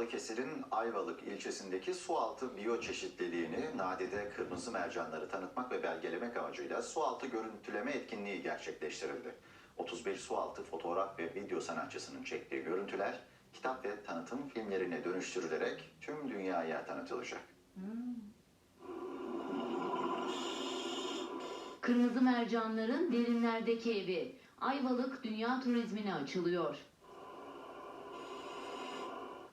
Balıkesir'in Ayvalık ilçesindeki sualtı biyoçeşitliliğini, nadide kırmızı mercanları tanıtmak ve belgelemek amacıyla sualtı görüntüleme etkinliği gerçekleştirildi. 31 sualtı fotoğraf ve video sanatçısının çektiği görüntüler kitap ve tanıtım filmlerine dönüştürülerek tüm dünyaya tanıtılacak. Kırmızı mercanların derinlerdeki evi. Ayvalık dünya turizmine açılıyor.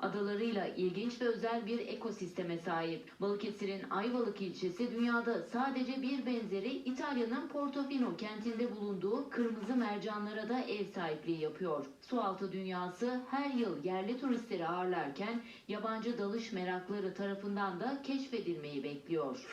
Adalarıyla ilginç ve özel bir ekosisteme sahip. Balıkesir'in Ayvalık ilçesi dünyada sadece bir benzeri İtalya'nın Portofino kentinde bulunduğu kırmızı mercanlara da ev sahipliği yapıyor. Sualtı dünyası her yıl yerli turistleri ağırlarken yabancı dalış merakları tarafından da keşfedilmeyi bekliyor.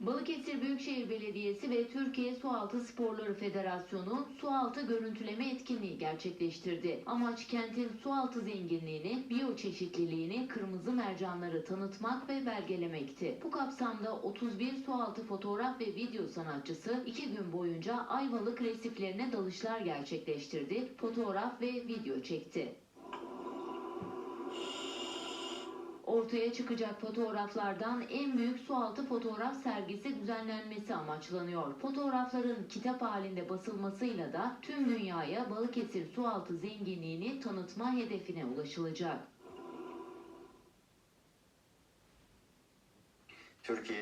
Balıkesir Büyükşehir Belediyesi ve Türkiye Sualtı Sporları Federasyonu sualtı görüntüleme etkinliği gerçekleştirdi. Amaç kentin sualtı zenginliğini, biyoçeşitliliğini, kırmızı mercanları tanıtmak ve belgelemekti. Bu kapsamda 31 sualtı fotoğraf ve video sanatçısı iki gün boyunca Ayvalık resiflerine dalışlar gerçekleştirdi, fotoğraf ve video çekti. Ortaya çıkacak fotoğraflardan en büyük sualtı fotoğraf sergisi düzenlenmesi amaçlanıyor. Fotoğrafların kitap halinde basılmasıyla da tüm dünyaya Balıkesir sualtı zenginliğini tanıtma hedefine ulaşılacak. Türkiye